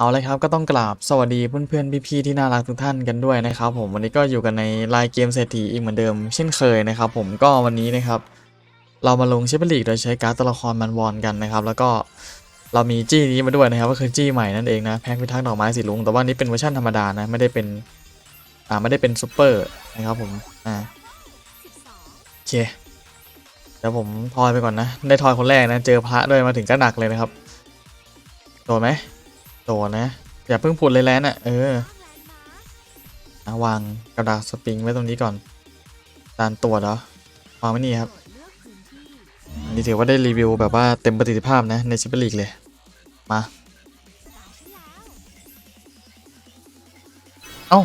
เอาเลยครับก็ต้องกราบสวัสดีเพื่อนๆพี่ๆที่น่ารักทุกท่านกันด้วยนะครับผมวันนี้ก็อยู่กันในไลน์เกมเศรษฐีอีกเหมือนเดิมเช่นเคยนะครับผมก็วันนี้นะครับเรามาลงเชฟเปอร์ลีกโดยใช้การ์ดตัวละครมันวอนกันนะครับ แล้วก็เรามีจี้นี้มาด้วยนะครับก็คือจี้ใหม่นั่นเองนะแพ็กพิทักษ์ดอกไม้สีลุงแต่ว่านี้เป็นเวอร์ชันธรรมดานะไม่ได้เป็นอ่าไม่ได้เป็นซูเปอร์นะครับผมอ่าโอเคเดี๋ยวผมทอยไปก่อนนะได้ทอยคนแรกนะเจอพระด้วยมาถึงก็หนักเลยนะครับโดนไหม โดนนะ อย่าเพิ่งพูดเลยแล้วนอะเออวางกระดาษสปริงไว้ตรงนี้ก่อนตานตัวจเหรอวางไว้นี่ครับนี่ถือว่าได้รีวิวแบบว่าเต็มประสิทธิภาพนะในชิปเปอร์ลีกเลย มา เอ้า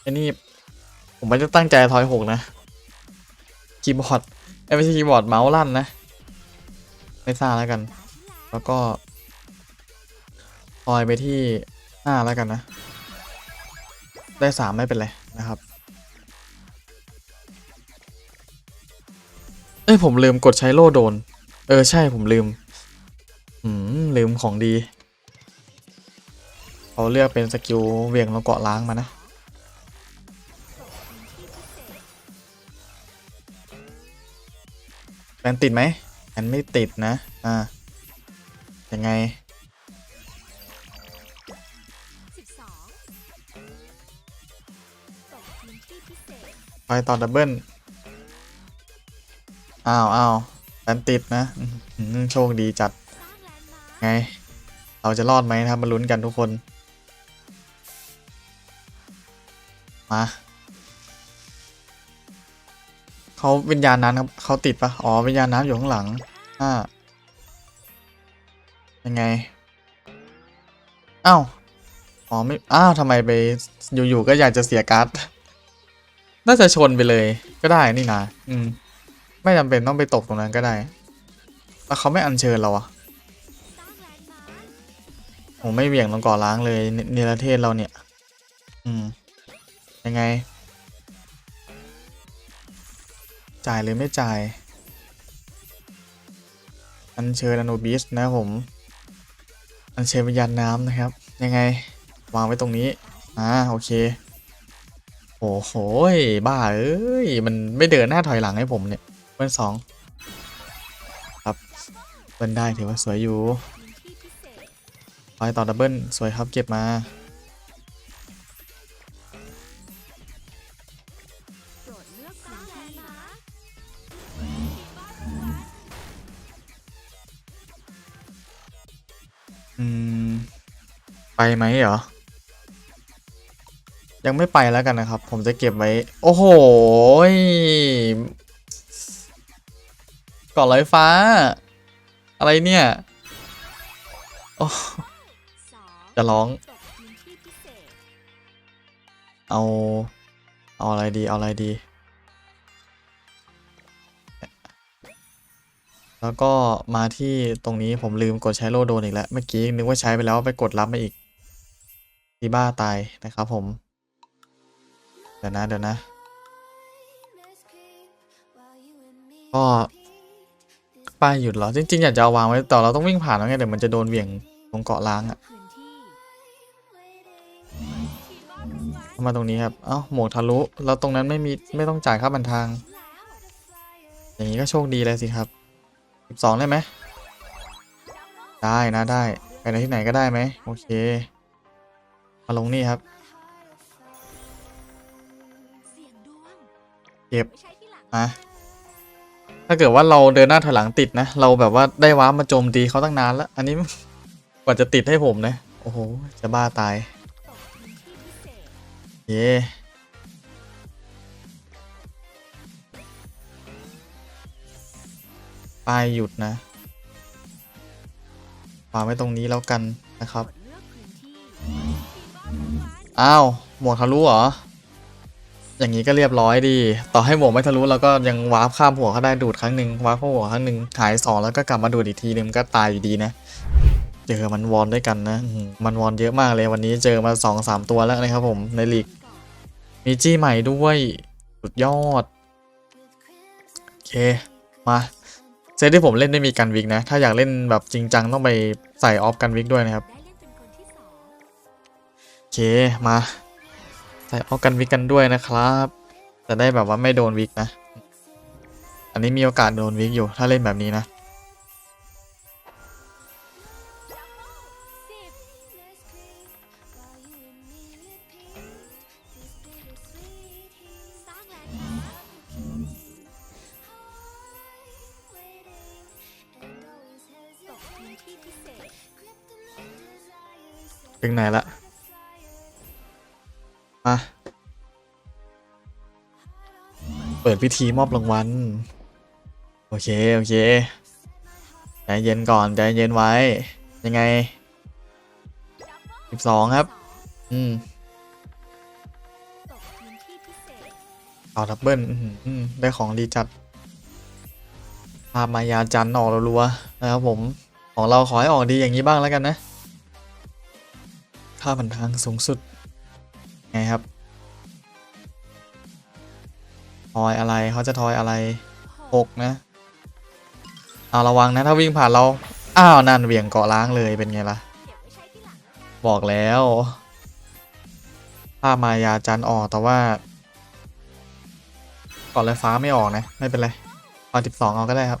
ไอ้นี่ผมไม่ได้ตั้งใจทอยหกนะคีย์บอร์ดเอ้ยไม่ใช่คีย์บอร์ดเมาส์ลั่นนะ ไม่ทราบแล้วกัน แล้วก็ ทอยไปที่หน้าแล้วกันนะ ได้สามไม่เป็นไรนะครับ เอ้ย ผมลืมกดใช้โล่โดน เออ ใช่ผมลืม อืม ลืมของดี เขาเลือกเป็นสกิลเวียงแล้วเกาะล้างมานะแบนติดไหมแบนไม่ติดนะ อ่ายังไง ไปต่อดับเบิลอ้าวอ้าวแบนติดนะโชคดีจัด ไง เราจะรอดไหมนะครับมาลุ้นกันทุกคน มา เขาวิญญาณนั้นครับเขาติดปะอ๋อวิญญาณน้ำอยู่ข้างหลังอ่ายังไง อ้าว อ๋อไม่ อ้าวทำไมไปอยู่ๆก็อยากจะเสียการ์ด น่าจะชนไปเลยก็ได้นี่นะอืม ไม่จำเป็นต้องไปตกตรงนั้นก็ได้แล้วเขาไม่อัญเชิญเราอะผมไม่เหวี่ยงลงก่อล้างเลยเนรเทศเราเนี่ย อืม ยังไง จ่ายหรือไม่จ่าย อัญเชิญอนุบิสนะผม อัญเชิญวิญญาณน้ำนะครับ ยังไง วางไว้ตรงนี้ อ่า โอเค โอ้โหบ้าเอ้ย มันไม่เดินหน้าถอยหลังให้ผมเนี่ยเบิ้ลสองครับเบิ้ลได้ถือว่าสวยอยู่ไปต่อดับเบิลสวยครับเก็บมาอืม ไปไหมเหรอ ยังไม่ไปแล้วกันนะครับ ผมจะเก็บไว้ โอ้โหยเกาะลอยฟ้า อะไรเนี่ยโอ้จะร้อง เอา เอาอะไรดี เอาอะไรดี แล้วก็มาที่ตรงนี้ผมลืมกดใช้โลโดนอีกแล้ว เมื่อกี้นึกว่าใช้ไปแล้วไปกดรับมาอีกที่บ้าตายนะครับผม ดี๋ยวนะเดี๋ยวนะ ก็ป้ายหยุดเหรอ จริง ๆ อยากจะาวางไว้แต่เราต้องวิ่งผ่านแล้วไงเดี๋ยวมันจะโดนเหวี่ยงตรงเกาะล้างอะมาตรงนี้ครับ เอ้าหมวกทะลุแล้วตรงนั้นไม่มีไม่ต้องจ่ายค่าบันทาง อย่างนี้ก็โชคดีเลยสิครับ12ได้ไหม ได้นะได้ ไปไหนที่ไหนก็ได้ไหมโอเค มาลงนี่ครับ เก็บมาถ้าเกิดว่าเราเดินหน้าถอยหลังติดนะ เราแบบว่าได้ว้าร์ปมาโจมตีเขาตั้งนานแล้ว อันนี้กว่าจะติดให้ผมนะ โอ้โห จะบ้าตาย เย่ป้ายหยุดนะวางไว้ตรงนี้แล้วกันนะครับ อ้าว หมวกทะลุเหรอ อย่างนี้ก็เรียบร้อยดี ต่อให้หมวกไม่ทะลุเราก็ยังวาร์ปข้ามหัวเขาได้ดูดครั้งหนึ่งวาร์ปเข้าหัวครั้งหนึ่งหายสองแล้วก็กลับมาดูดอีกทีนึงก็ตายอยู่ดีนะเจอมันวอนด้วยกันนะ มันวอนเยอะมากเลยวันนี้เจอมาสองสามตัวแล้วนะครับผมในลีกมีจี้ใหม่ด้วยสุดยอด โอเค มาเซตที่ผมเล่นไม่มีกันวิกนะ ถ้าอยากเล่นแบบจริงจังต้องไปใส่ออฟกันวิกด้วยนะครับ โอเค มา ส่ออฟกันวิกกันด้วยนะครับ จะได้แบบว่าไม่โดนวิกนะ อันนี้มีโอกาสโดนวิกอยู่ ถ้าเล่นแบบนี้นะสิบสร้างแลนด์มาร์คตกพื้นที่พิเศษถึงไหนละ เปิดพิธีมอบรางวัล โอเค โอเค ใจเย็นก่อน ใจเย็นไว้ ยังไง12ครับ อืมเอาดับเบิลอื้อหืออื้อได้ของดีจัดภาพมายาจันออกรัวๆนะครับผม ของเราขอให้ออกดีอย่างนี้บ้างแล้วกันนะ ค่าพันทางสูงสุด ไงครับ ทอยอะไรเขาจะทอยอะไรหกนะ เอาระวังนะถ้าวิ่งผ่านเรา อ้าวนั่นเหวี่ยงเกาะล้างเลยเป็นไงล่ะเก็บไว้ใช้ที่หลังนะบอกแล้วภาพมายาจันออกแต่ว่าก่อนลยฟ้าไม่ออกนะ ไม่เป็นไรเอาสิบสองเอาก็ได้ครับ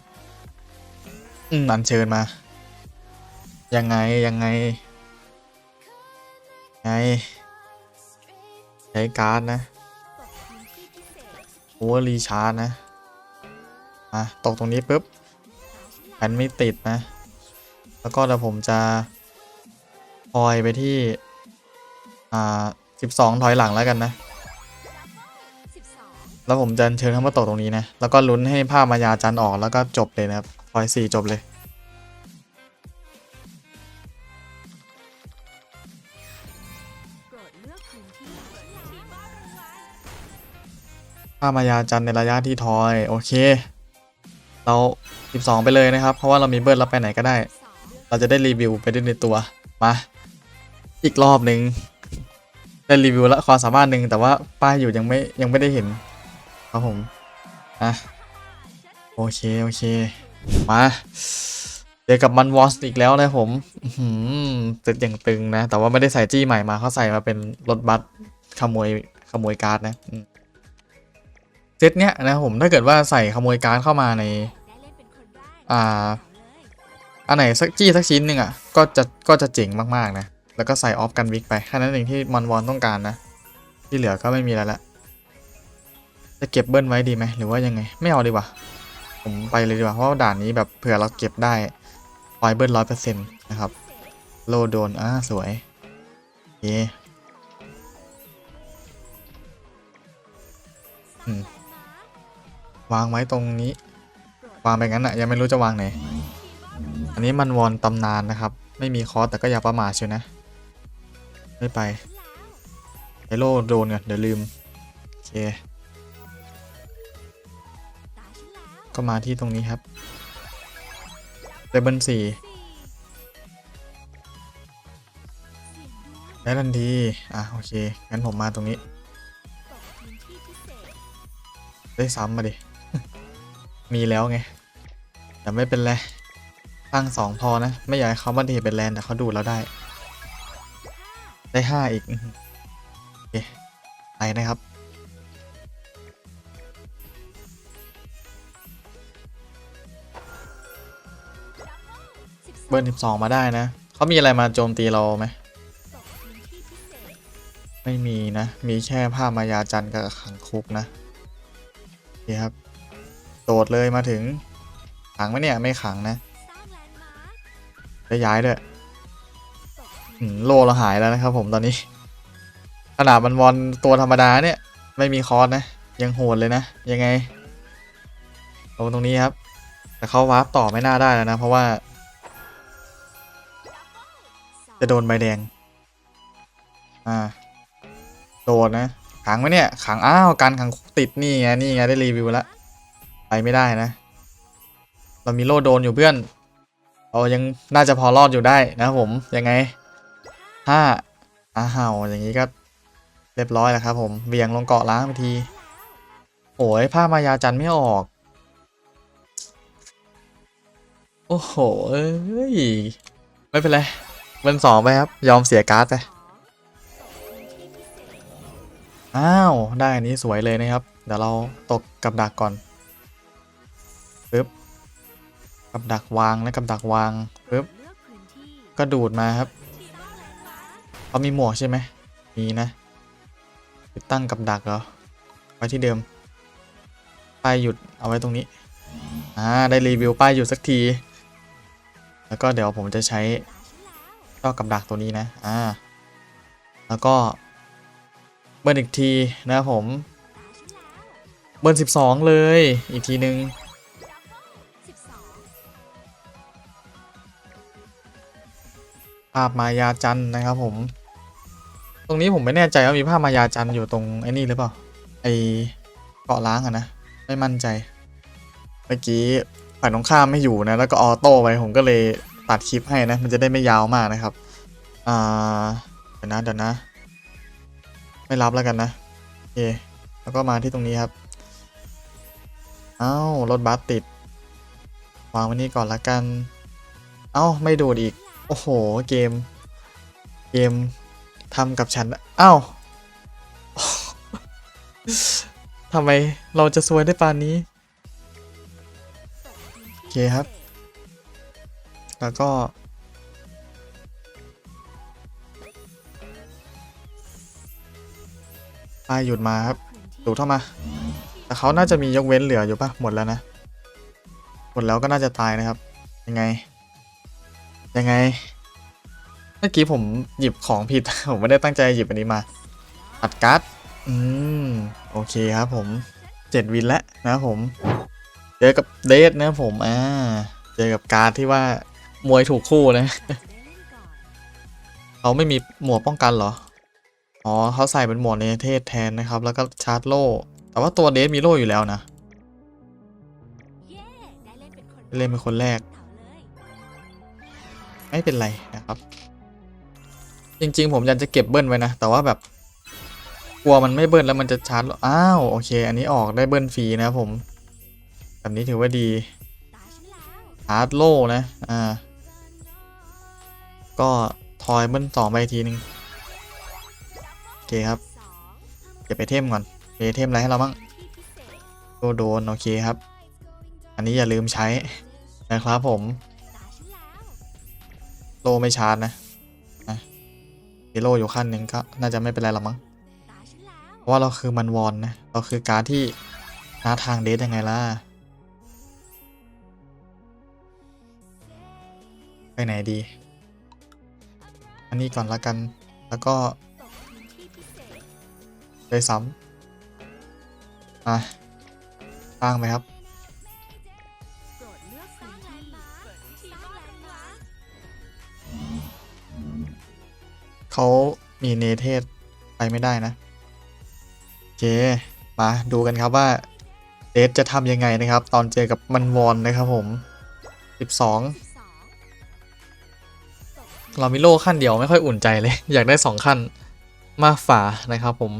อืมอันเชิญมา ยังไงยังไง ไง ใช้การ์ดนะ เวอร์รีชาร์จนะมาตกตรงนี้ปุ๊บแอนไม่ติดนะ แล้วก็เดี๋ยวผมจะพอยไปที่ อ่าสิบสองถอยหลังแล้วกันนะ แล้วผมจะเชิญเข้ามาตกตรงนี้นะ แล้วก็ลุ้นให้ภาพมายาจันทร์ออกแล้วก็จบเลยนะครับถอยสี่จบเลย ภามายาจันในระยะที่ทอย โอเค เรา 12 ไปเลยนะครับ เพราะว่าเรามีเบิร์ดเราไปไหนก็ได้ เราจะได้รีวิวไปด้วยในตัว มา อีกรอบหนึ่งได้รีวิวและความสามารถหนึ่งแต่ว่าป้ายอยู่ยังไม่ยังไม่ได้เห็น ครับผมอะโอเค โอเค มาเจอกับมันวอสอีกแล้วนะผมอื้อย่างตึงนะ แต่ว่าไม่ได้ใส่จี้ใหม่มาเขาใส่มาเป็นรถบัสขโมยขโมยการ์ดนะ ซตเนี้ยนะผมถ้าเกิดว่าใส่ขโมยการ์ดเข้ามาในอ่าอันไหนสักจี้สักชิ้นหนึ่งอะก็จะก็จะเจ๋งมากๆนะแล้วก็ใส่ออฟกันวิกไปแค่นั้นเองที่มอนวอนต้องการนะ ที่เหลือก็ไม่มีอะไรละจะเก็บเบิ้ลไว้ดีไหมหรือว่ายังไง ไม่เอาดีกว่า ผมไปเลยดีกว่าเพราะด่านนี้แบบเผื่อเราเก็บได้ปล่อยเบิ้ลร้อยเปอร์เซ็นต์นะครับโลโดนอ่าสวยโอเคอืม วางไว้ตรงนี้ วางไปงั้นอะยังไม่รู้จะวางไหน อันนี้มันวอนตำนานนะครับ ไม่มีคอสแต่ก็อย่าประมาทเชียวนะ ไม่ไปไอโลโดนกันเดี๋ยวลืม โอเค ก็มาที่ตรงนี้ครับเลเบิลสี่สี่เสียงดวงได้ทันที อะ โอเค งั้นผมมาตรงนี้ ได้ซ้ำมาดิ มีแล้วไง แต่ไม่เป็นไรตั้งสองพอนะ ไม่อยากให้เขาบันเทเป็นแลนแต่เขาดูเราได้ ได้ห้าอีก โอเค ไปนะครับสิบอร์สิบสองมาได้นะ เขามีอะไรมาโจมตีเราไหม ไม่มีนะ มีแค่ผ้ามายาจันทร์กับขังคุกนะโอเครับ ดดเลยมาถึง ขังไหมเนี่ย ไม่ขังนะจะย้ายด้วยโลเราหายแล้วนะครับผมตอนนี้ขนาดมันวอนตัวธรรมดาเนี่ย ไม่มีคอร์สนะ ยังโหดเลยนะ ยังไงลงตรงนี้ครับ แต่เขาวาร์ปต่อไม่น่าได้แล้วนะ เพราะว่า จะโดนใบแดง อ่า โดนนะ ขังไหมเนี่ย ขังอ้าวการขังติดนี่ไงนี่ไงได้รีวิวแล้ว ไปไม่ได้นะ เรามีโล่โดนอยู่เพื่อน เรายังน่าจะพอรอดอยู่ได้นะผม ยังไงห้าอ้าวอย่างนี้ก็เรียบร้อยแล้วครับผมเบี่ยงลงเกาะล้างไปที โอ้ยผ้ามายาจันไม่ออก โอ้โห เอ้ย ไม่เป็นไรเบิร์นสองไปครับ ยอมเสียการ์ดไป อ้าว ได้อันนี้สวยเลยนะครับ เดี๋ยวเราตกกับดักก่อน กับดักวางและกับดักวางปึ๊บก็ดูดมาครับเขามีหมวกใช่ไหมมีนะติดตั้งกับดักเหรอไว้ที่เดิม ป้ายหยุดเอาไว้ตรงนี้อ่าได้รีวิวป้ายหยุดสักที แล้วก็เดี๋ยวผมจะใช้ก็กับดักตัวนี้นะอ่าแล้วก็เบิร์นอีกทีนะผม เบิร์นสิบสองเลยอีกทีนึง ภาพมายาจันนะครับผม ตรงนี้ผมไม่แน่ใจว่ามีภาพมายาจันอยู่ตรงไอ้นี่หรือเปล่า ไอเกาะล้างอะนะ ไม่มั่นใจ เมื่อกี้ฝ่ายตรงข้ามไม่อยู่นะ แล้วก็ออโต้ไปผมก็เลยตัดคลิปให้นะ มันจะได้ไม่ยาวมากนะครับ อ่า เดี๋ยวนะเดี๋ยวนะ ไม่รับแล้วกันนะ โอเค แล้วก็มาที่ตรงนี้ครับ เอ้ารถบัสติด วางไว้นี่ก่อนละกัน เอ้า ไม่ดูดอีก อ้โห เกม เกมทำกับฉันอ้าวทำไมเราจะซวยได้ปานนี้ โอเคครับ แล้วก็ป้ายหยุดมาครับดูเข้ามา แต่เขาน่าจะมียกเว้นเหลืออยู่ปะหมดแล้วนะ หมดแล้วก็น่าจะตายนะครับ ยังไง ยังไง เมื่อกี้ผมหยิบของผิด ผมไม่ได้ตั้งใจหยิบอันนี้มาอัดการ์ดอืม โอเคครับผมเจ็ดวินแล้วนะครับผม เจอกับเดทนะครับผม อ่า เจอกับการ์ดที่ว่ามวยถูกคู่นะจะได้เล่นก่อนเขาไม่มีหมวกป้องกันเหรอ อ๋อเขาใส่เป็นหมวกในเทศแทนนะครับ แล้วก็ชาร์จโล่ แต่ว่าตัวเดทมีโล่อยู่แล้วนะเย้ได้เล่นเป็นคนเล่นเป็นคนแรกเต่าเลย ไม่เป็นไรนะครับ จริง ๆ ผมอยากจะเก็บเบิ้ลไว้นะ แต่ว่าแบบกลัวมันไม่เบิ้ลแล้วมันจะชาร์จอ้าวโอเค อันนี้ออกได้เบิ้ลฟรีนะครับผม แบบนี้ถือว่าดีตาฉันแล้วชาร์จโล่นะอ่าก็ทอยเบิ้ลสองไปทีนึงโอเคครับเก็บไอเทมก่อนเอเทมอะไรให้เราบ้างโดโดนโอเคครับ อันนี้อย่าลืมใช้นะครับผม โลไม่ชาร์จนะนะมีโลอยู่ขั้นหนึ่งก็น่าจะไม่เป็นไรหรอกมั้งเพราะว่าเราคือมันวอนนะ เราคือการดที่หน้าทางเดทยังไงล่ะ ไปไหนดี อันนี้ก่อนละกัน แล้วก็ตกพื้นที่พิเศษเลยซ้ำอะตั้งไปครับ เขามีเนเทศไปไม่ได้นะโอเคมาดูกันครับว่าเดทจะทำยังไงนะครับ ตอนเจอกับมันวอนนะครับผม 12สิบสองเรามีโล่ขั้นเดียวไม่ค่อยอุ่นใจเลย อยากได้สองขั้นมากฝ่านะครับผม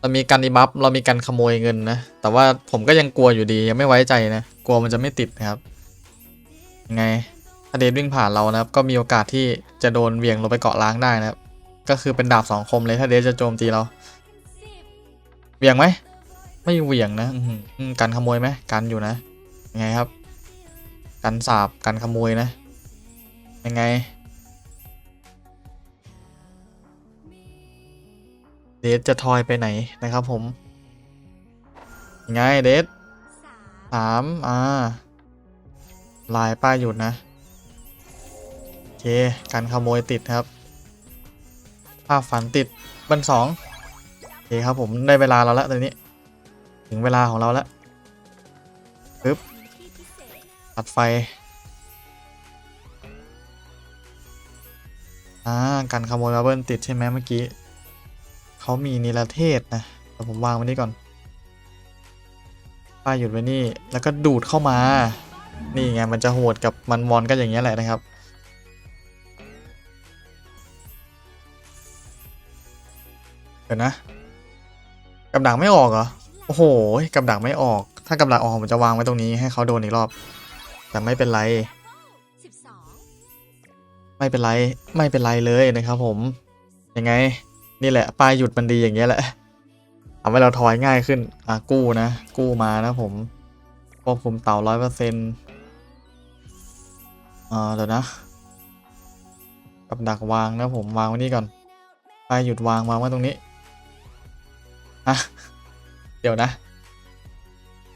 เรามีการดีบัฟเรามีการขโมยเงินนะ แต่ว่าผมก็ยังกลัวอยู่ดียังไม่ไว้ใจนะ กลัวมันจะไม่ติดนะครับยังไง เดทวิ่งผ่านเรานะครับ ก็มีโอกาสที่จะโดนเวียงลงไปเกาะล้างได้นะครับ ก็คือเป็นดาบสองคมเลยถ้าเดทจะโจมตีเราเวียงไหมไม่เวียงนะกันขโมยไหมกันอยู่นะยังไงครับ กันสาบกันขโมยนะยังไง เดทจะทอยไปไหนนะครับผมยังไงเดทสามอ่าลายป้ายหยุดนะ การขโมยติดครับ ภาพฝันติดบันสองโอเคครับผมได้เวลาเราแล้วตอนนี้ ถึงเวลาของเราแล้วพื้นที่พิเศษตัดไฟอ่าการขโมยมาเบิลติดใช่ไหมเมื่อกี้เขามีนิรเทศนะเดี๋ยวผมวางไว้นี่ก่อนป้ายหยุดไว้นี่แล้วก็ดูดเข้ามา นี่ไงมันจะโหดกับมันวอนก็อย่างเงี้ยแหละนะครับ เดี๋ยวนะกับดักไม่ออกเหรอ โอ้โหกับดักไม่ออก ถ้ากับดักออกผมจะวางไว้ตรงนี้ให้เขาโดนอีกรอบ แต่ไม่เป็นไร ไม่เป็นไร ไม่เป็นไรเลยนะครับผม ยังไง นี่แหละป้ายหยุดมันดีอย่างเงี้ยแหละทำให้เราทอยง่ายขึ้น อะกู้นะ กู้มานะผม ควบคุมเต่าร้อยเปอร์เซ็นต์อ่าเดี๋ยวนะ กับดักวางนะผมวางไว้นี่ก่อนป้ายหยุดวางวางไว้ตรงนี้ะเดี๋ยวนะ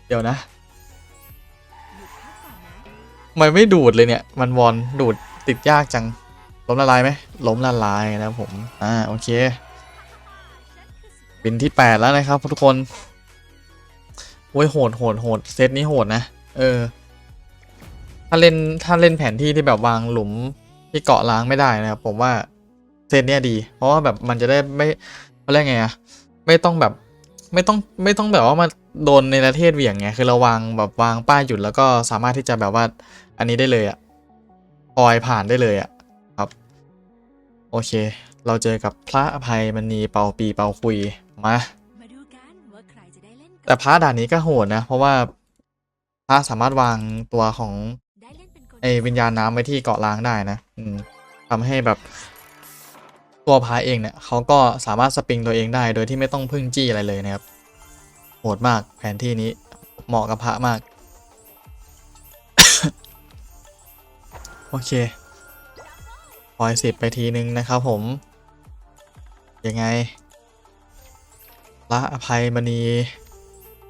เดี๋ยวนะหยุดพันไม่ดูดเลยเนี่ย มันวอนดูดติดยากจัง ล้มละลายไหมล้มละลายนะผม อ่า โอเค บินที่8แล้วนะครับทุกคนโว้ยโหดโหดโหดเซตนี้โหดนะ เออ ถ้าเล่นถ้าเล่นแผนที่ที่แบบวางหลุมที่เกาะล้างไม่ได้นะครับผมว่าเซตเนี้ยดี เพราะว่าแบบมันจะได้ไม่เขาเรียกไงอะ ไม่ต้องแบบ ไม่ต้องไม่ต้องแบบว่ามาโดนในประเทศเหวี่ยงไงคือเราวางแบบวางป้ายหยุดแล้วก็สามารถที่จะแบบว่า อันนี้ได้เลยอะปล่อยผ่านได้เลยอะครับ โอเค เราเจอกับพระอภัยมณีเป่าปีเป่าคุยมาแต่พระด่านนี้ก็โหดนะ เพราะว่าพระสามารถวางตัวของได้เล่นเป็นคนไอวิญญาณน้ำไว้ที่เกาะล้างได้นะ อืมทำให้แบบ ตัวพระเองเนี่ยเขาก็สามารถสปริงตัวเองได้ โดยที่ไม่ต้องพึ่งจี้อะไรเลยนะครับโหดมากแผนที่นี้เหมาะกับพระมาก โอเคปล่อยสิบไปทีนึงนะครับผม ยังไง ละอภัยมณี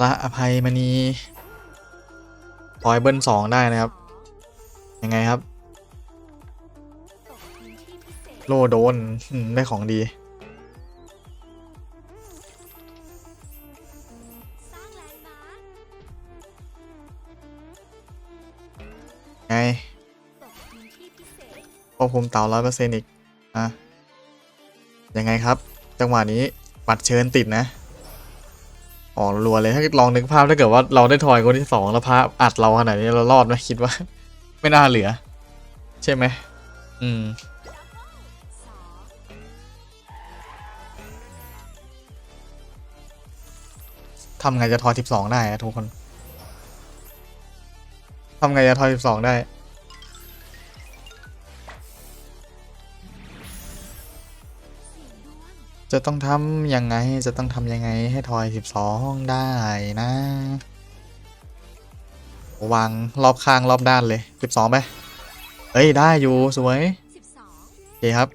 ละอภัยมณีปล่อยเบิ้ลสองได้นะครับ ยังไงครับ โลโดนได้ของดี ไงควบคุมเต่าร้อยเปอร์เซ็นต์อีก อะ ยังไงครับ จังหวะนี้ปัดเชิญติดนะออกรัวเลยถ้าลองนึกภาพถ้าเกิดว่าเราได้ทอยคนที่สองแล้วพระอัดเราขนาดนี้เรารอดไหมคิดว่า ไม่น่าเหลือ ใช่ไหมอืม ทำไงจะทอยสิบสองได้อะทุกคนทำไงจะทอยสิบสองได้สี่ดวงจะต้องทำยังไงจะต้องทำยังไงให้ทอยสิบสองได้นะวางรอบข้างรอบด้านเลยสิบสองไปเอ้ย ได้อยู่ สวยสิบสองโอเคครับ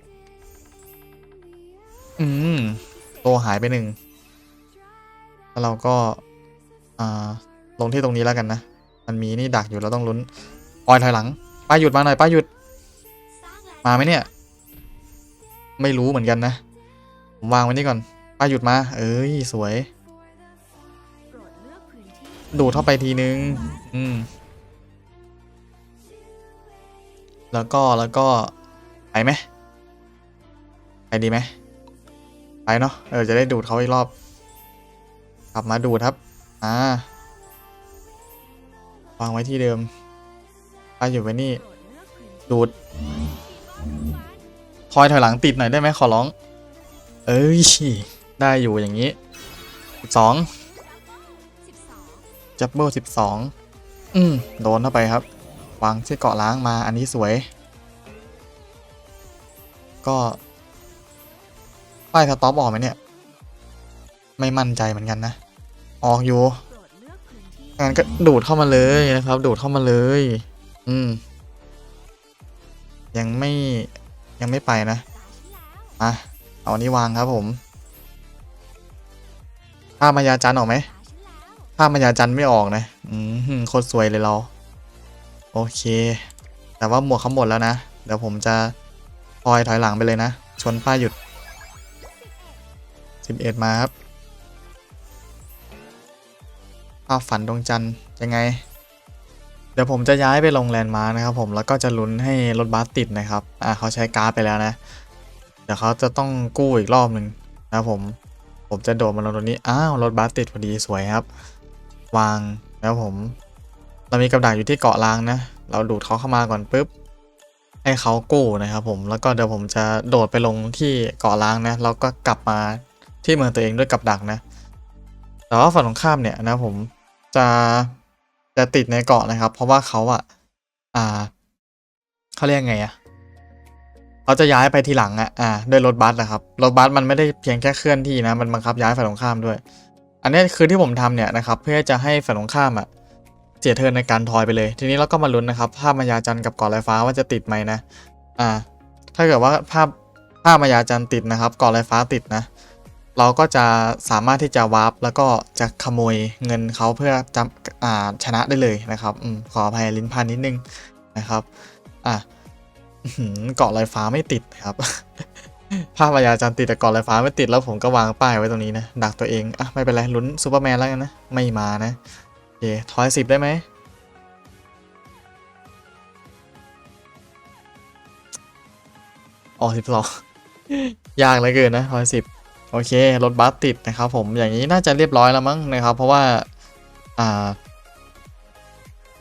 อืมโตหายไปหนึ่ง แล้วเราก็ลงที่ตรงนี้แล้วกันนะ มันมีนี่ดักอยู่เราต้องลุ้นออยถอยหลัง ป้าหยุดมาหน่อยป้าหยุด มาไหมเนี่ย ไม่รู้เหมือนกันนะ ผมวางไว้นี่ก่อน ป้าหยุดมา เอ้ยสวยโปรดเลือกพื้นที่ดูดเข้าไปทีนึง อืม แล้วก็แล้วก็ไปไหมไปดีไหมไปเนาะ เออจะได้ดูดเขาอีกรอบ กลับมาดูดครับ อ่าวางไว้ที่เดิมไปอยู่ไว้นี่โปนี่ดูดทองกันทอยถอยหลังติดหน่อยได้ไหมขอร้อง เอ้ย ได้อยู่อย่างนี้สิบสองจับเบิลสิบสองอืมโดนเข้าไปครับ วางที่เกาะล้างมาอันนี้สวย ก็ป้ายสต็อปออกไหมเนี่ย ไม่มั่นใจเหมือนกันนะ ออกอยู่งั้นก็ดูดเข้ามาเลยนะครับ ดูดเข้ามาเลย อืม ยังไม่ยังไม่ไปนะตาฉันแล้วอะเอาอันนี้วางครับผมภาพมายาจันออกไหมตาฉันแล้วภาพมายาจันไม่ออกนะ อืมโคตรสวยเลยเรา โอเค แต่ว่าหมวกเขาหมดแล้วนะ เดี๋ยวผมจะพลอยถอยหลังไปเลยนะ ชนป้ายหยุด 11 มาครับ ภาพฝันดวงจันทร์ยังไง เดี๋ยวผมจะย้ายไปลงแลนด์มาร์คนะครับผมแล้วก็จะลุ้นให้รถบัสติดนะครับอ่าเขาใช้การ์ดไปแล้วนะ เดี๋ยวเขาจะต้องกู้อีกรอบหนึ่งนะครับผมผมจะโดดมาลงตรงนี้อ้าวรถบัสติดพอดีสวยครับ วางแล้วผม เรามีกับดักอยู่ที่เกาะล้างนะ เราดูดเขาเข้ามาก่อนปุ๊บให้เขากู้นะครับผมแล้วก็เดี๋ยวผมจะโดดไปลงที่เกาะล้างนะแล้วก็กลับมาที่เมืองตัวเองด้วยกับดักนะแต่ว่าฝั่งตรงข้ามเนี่ยนะผม จะจะติดในเกาะนะครับ เพราะว่าเขาอะอ่าเขาเรียกไงอะเขาจะย้ายไปทีหลังอะอ่าด้วยรถบัสนะครับรถบัสมันไม่ได้เพียงแค่เคลื่อนที่นะ มันบังคับย้ายฝ่ายตรงข้ามด้วย อันนี้คือที่ผมทำเนี่ยนะครับ เพื่อจะให้ฝ่ายตรงข้ามอะเสียเทินในการทอยไปเลย ทีนี้เราก็มาลุ้นนะครับ ภาพมายาจันทร์กับเกาะลอยฟ้าว่าจะติดไหมนะ อ่า ถ้าเกิดว่าภาพภาพมายาจันทร์ติดนะครับเกาะลอยฟ้าติดนะ เราก็จะสามารถที่จะวาร์ปแล้วก็จะขโมยเงินเขาเพื่อจำอ่าชนะได้เลยนะครับอขออภัยลิ้นพันนิดนึงนะครับอะเกาะลอยฟ้าไม่ติดครับภาพมายาจันทร์ติดแต่เกาะลอยฟ้าไม่ติดแล้วผมก็วางป้ายไว้ตรงนี้นะดักตัวเองอะไม่เป็นไรลุ้นซูเปอร์แมนแล้วกันนะ ไม่มานะโอเคทอยสิบได้ไหมอ๋อสิบสองยากเหลือเกินนะทอยสิบ โอเครถบัสติดนะครับผมอย่างนี้น่าจะเรียบร้อยแล้วมั้งนะครับ เพราะว่าอ่า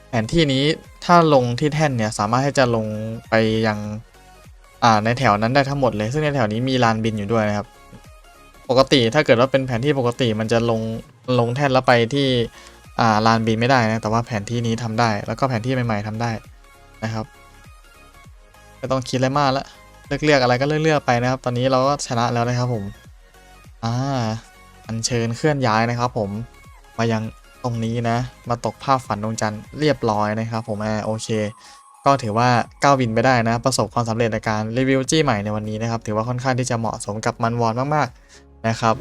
แผนที่นี้ถ้าลงที่แท่นเนี่ยสามารถที่จะลงไปยังอ่าในแถวนั้นได้ทั้งหมดเลย ซึ่งในแถวนี้มีลานบินอยู่ด้วยนะครับ ปกติถ้าเกิดว่าเป็นแผนที่ปกติมันจะลงลงแท่นแล้วไปที่อ่าลานบินไม่ได้นะแต่ว่าแผนที่นี้ทำได้ แล้วก็แผนที่ใหม่ๆทำได้นะครับไม่ต้องคิดอะไรมากละเลือกเลือกอะไรก็เลือกเลือกไปนะครับ ตอนนี้เราก็ชนะแล้วนะครับผม อ่าอัญเชิญเคลื่อนย้ายนะครับ ผมมายังตรงนี้นะ มาตกภาพฝันดวงจันทร์เรียบร้อยนะครับ ผมอ่าโอเค ก็ถือว่าก้าววินไปได้นะ ประสบความสำเร็จในการรีวิวจี้ใหม่ในวันนี้นะครับ ถือว่าค่อนข้างที่จะเหมาะสมกับมันวอนมากๆนะครับ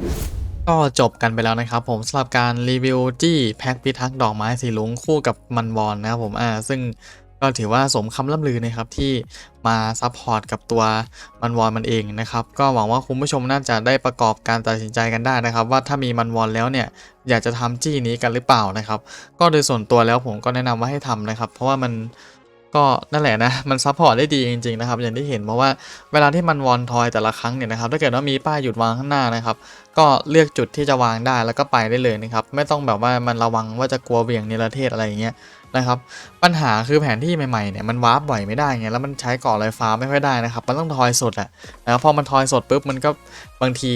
ก็จบกันไปแล้วนะครับผมสำหรับการรีวิวจี้แพ็คพิทักษ์ดอกไม้สีลุงคู่กับมันวอนนะครับผมอ่าซึ่ง ก็ถือว่าสมคำล่ำลือนะครับที่มาซัพพอร์ตกับตัวมันวอนมันเองนะครับก็หวังว่าคุณผู้ชมน่าจะได้ประกอบการตัดสินใจกันได้นะครับ ว่าถ้ามีมันวอนแล้วเนี่ยอยากจะทำจี้นี้กันหรือเปล่านะครับ ก็โดยส่วนตัวแล้วผมก็แนะนำว่าให้ทำนะครับ เพราะว่ามันก็นั่นแหละนะ มันซัพพอร์ตได้ดีจริงๆนะครับ อย่างที่เห็นเพราะว่าเวลาที่มันวอนทอยแต่ละครั้งเนี่ยนะครับ ถ้าเกิดว่ามีป้ายหยุดวางข้างหน้านะครับ ก็เลือกจุดที่จะวางได้แล้วก็ไปได้เลยนะครับ ไม่ต้องแบบว่ามันระวังว่าจะกลัวเวี่ยงเนรเทศอะไรอย่างเงี้ย นะครับ ปัญหาคือแผนที่ใหม่ๆเนี่ยมันวาร์ปบ่อยไม่ได้ไงแล้วมันใช้เกาะลอยฟ้าไม่ค่อยได้นะครับ มันต้องทอยสดอะนะครับพอมันทอยสดปุ๊บมันก็บางที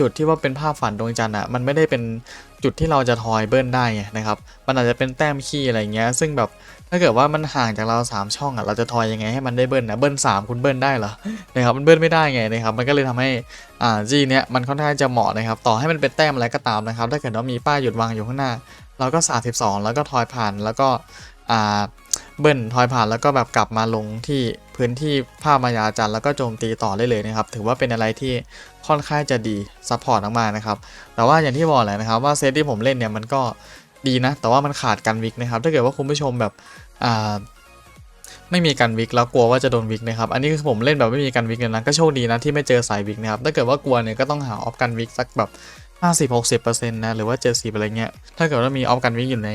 จุดที่ว่าเป็นภาพฝันดวงจันทร์อะมันไม่ได้เป็นจุดที่เราจะทอยเบิ้ลได้ไงนะครับมันอาจจะเป็นแต้มขี้อะไรเงี้ย ซึ่งแบบถ้าเกิดว่ามันห่างจากเราสามช่องอะเราจะทอยยังไงให้มันได้เบิ้ลนะเบิ้ลสามคุณเบิ้ลได้เหรอนะครับมันเบิ้ลไม่ได้ไงนะครับมันก็เลยทำให้อ่าจีเนี้ยมันค่อนข้างจะเหมาะนะครับต่อให้มันเป็นแต้มอะไรก็ตามนะครับ ถ้าเกิดว่ามีป้ายหยุดวางอยู่ข้างหน้า เราก็32แล้วก็ทอยผ่านแล้วก็อ่าเบิ้ลทอยผ่านแล้วก็แบบกลับมาลงที่พื้นที่ภาพมายาจันทร์แล้วก็โจมตีต่อได้เลยนะครับ ถือว่าเป็นอะไรที่ค่อนข้างจะดีซัพพอร์ตมากๆนะครับ แต่ว่าอย่างที่บอกแหละนะครับว่าเซตที่ผมเล่นเนี่ยมันก็ดีนะ แต่ว่ามันขาดกันวิกนะครับ ถ้าเกิดว่าคุณผู้ชมแบบอ่าไม่มีกันวิกแล้วกลัวว่าจะโดนวิกนะครับ อันนี้คือผมเล่นแบบไม่มีกันวิกเลยนะก็โชคดีนะที่ไม่เจอสายวิกนะครับ ถ้าเกิดว่ากลัวเนี่ยก็ต้องหาออฟกันวิกสักแบบ 50-60%นะหรือว่า 70 อะไรเงี้ย ถ้าเกิดว่ามีออฟกันวิ่งอยู่ใน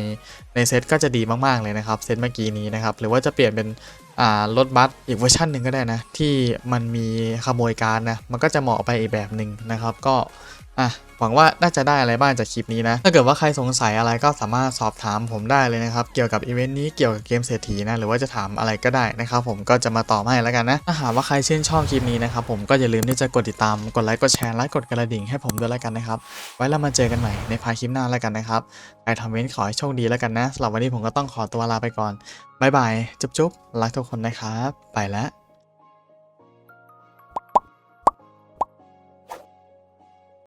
ในเซตก็จะดีมาก ๆ เลยนะครับ เซตเมื่อกี้นี้นะครับ หรือว่าจะเปลี่ยนเป็นอ่ารถบัสอีกเวอร์ชันหนึ่งก็ได้นะ ที่มันมีขโมยการนะ มันก็จะเหมาะไปอีกแบบหนึ่งนะครับ ก็ อะหวังว่าน่าจะได้อะไรบ้างจากคลิปนี้นะ ถ้าเกิดว่าใครสงสัยอะไรก็สามารถสอบถามผมได้เลยนะครับ เกี่ยวกับอีเวนต์นี้เกี่ยวกับเกมเศรษฐีนะ หรือว่าจะถามอะไรก็ได้นะครับผมก็จะมาตอบให้แล้วกันนะ ถ้าหากว่าใครชื่นชอบคลิปนี้นะครับผมก็อย่าลืมที่จะกดติดตาม กดไลค์ กดแชร์และกดกระดิ่งให้ผมด้วยแล้วกันนะครับ ไว้เรามาเจอกันใหม่ในพาร์ทคลิปหน้าแล้วกันนะครับ ใครทำเว้นขอให้โชคดีแล้วกันนะสำหรับวันนี้ผมก็ต้องขอตัวลาไปก่อนบายบายจุ๊บๆรักทุกคนนะครับ ไปแล้ว